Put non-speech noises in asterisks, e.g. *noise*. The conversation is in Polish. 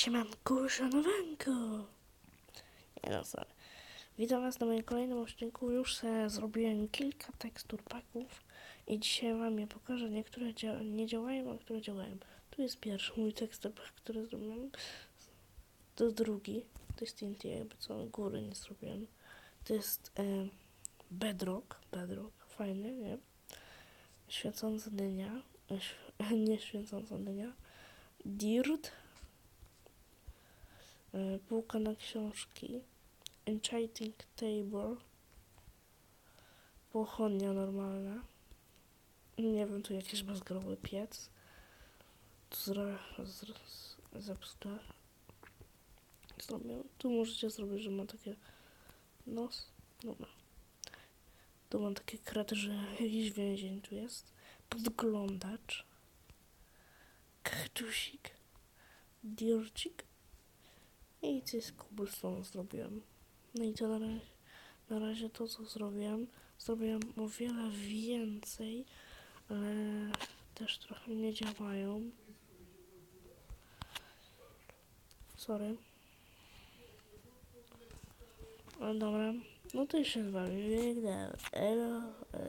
Siemanko, szanowanko! Nie no, sorry. Witam was na moim kolejnym odcinku. Już se zrobiłem kilka tekstur paków i dzisiaj wam je pokażę. Niektóre dzia- nie działają, a które działają. Tu jest pierwszy mój tekstur pak, który zrobiłem. To drugi. To jest TNT, jakby co, góry nie zrobiłem. To jest e, Bedrock. Bedrock, fajny, nie? Świecąca dynia. Św- *laughs* nie świecąca dynia. Dirt. E, Półka na książki. Enchanting table. Pochodnia normalna. Nie wiem, tu jakiś bezgrowy piec. Tu zra, zra, zepsute. Zrobię. Tu możecie zrobić, że ma takie nos. Dobra. Tu mam takie kraty, że jakiś więzień tu jest. Podglądacz. Kaktusik. Diorcik. I coś z cobblestone zrobiłem. No i to na razie, na razie to, co zrobiłem. Zrobiłem o wiele więcej, ale też trochę nie działają. Sorry. No dobra. No to się z wami. Elo.